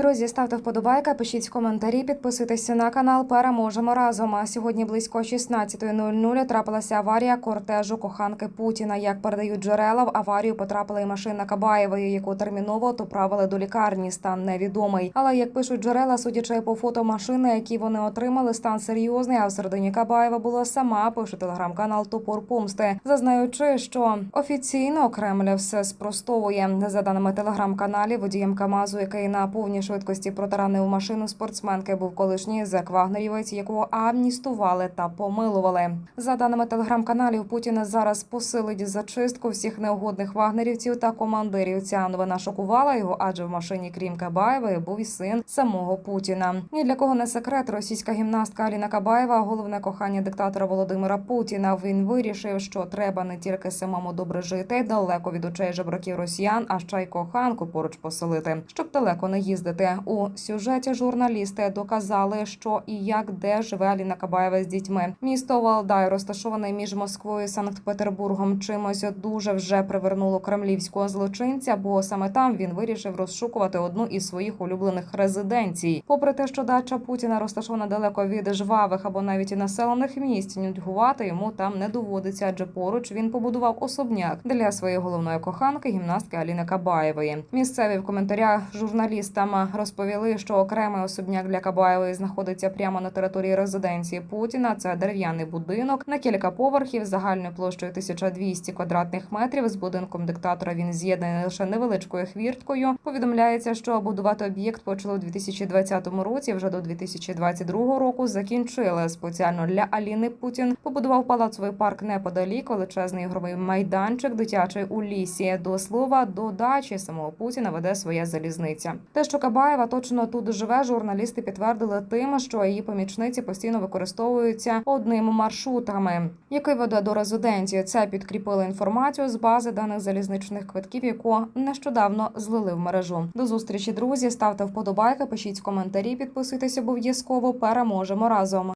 Друзі, ставте вподобайка, пишіть коментарі, підписуйтеся на канал. Переможемо разом. А сьогодні близько 16.00 трапилася аварія кортежу коханки Путіна. Як передають джерела, в аварію потрапила і машина Кабаєвої, яку терміново доправили до лікарні. Стан невідомий. Але як пишуть джерела, судячи по фото машини, які вони отримали, стан серйозний. А всередині Кабаєва була сама. Пише телеграм-канал Топор Помсти, зазнаючи, що офіційно Кремль все спростовує. За даними телеграм-каналі, водієм Камазу, який на повній швидкості протаранив машину спортсменки, був колишній зек Вагнерівець, якого амністували та помилували. За даними телеграм-каналів, Путін зараз посилить зачистку всіх неугодних вагнерівців та командирів. Ця новина шокувала його, адже в машині, крім Кабаєвої, був і син самого Путіна. Ні для кого не секрет. Російська гімнастка Аліна Кабаєва, головне кохання диктатора Володимира Путіна. Він вирішив, що треба не тільки самому добре жити, далеко від очей жебраків росіян, а ще й коханку поруч поселити, щоб далеко не їздити. У сюжеті журналісти доказали, що і як де живе Аліна Кабаєва з дітьми. Місто Валдай розташоване між Москвою і Санкт-Петербургом. Чимось дуже вже привернуло кремлівського злочинця, бо саме там він вирішив розшукувати одну із своїх улюблених резиденцій. Попри те, що дача Путіна розташована далеко від жвавих або навіть і населених місць, нудьгувати йому там не доводиться, адже поруч він побудував особняк для своєї головної коханки, гімнастки Аліни Кабаєвої. Місцеві в коментарях журналістам розповіли, що окремий особняк для Кабаєвої знаходиться прямо на території резиденції Путіна. Це дерев'яний будинок на кілька поверхів загальною площею 1200 квадратних метрів. З будинком диктатора він з'єднаний лише невеличкою хвірткою. Повідомляється, що будувати об'єкт почали у 2020 році. Вже до 2022 року закінчили спеціально для Аліни. Путін побудував палацовий парк неподалік, величезний ігровий майданчик, дитячий у лісі. До слова, до дачі самого Путіна веде своя залізниця. Те, що Кабаєва точно тут живе, журналісти підтвердили тим, що її помічниці постійно використовуються одним маршрутами, який веде до резиденції. Це підкріпили інформацію з бази даних залізничних квитків, яку нещодавно злили в мережу. До зустрічі, друзі. Ставте вподобайки, пишіть коментарі, підписуйтесь обов'язково. Переможемо разом.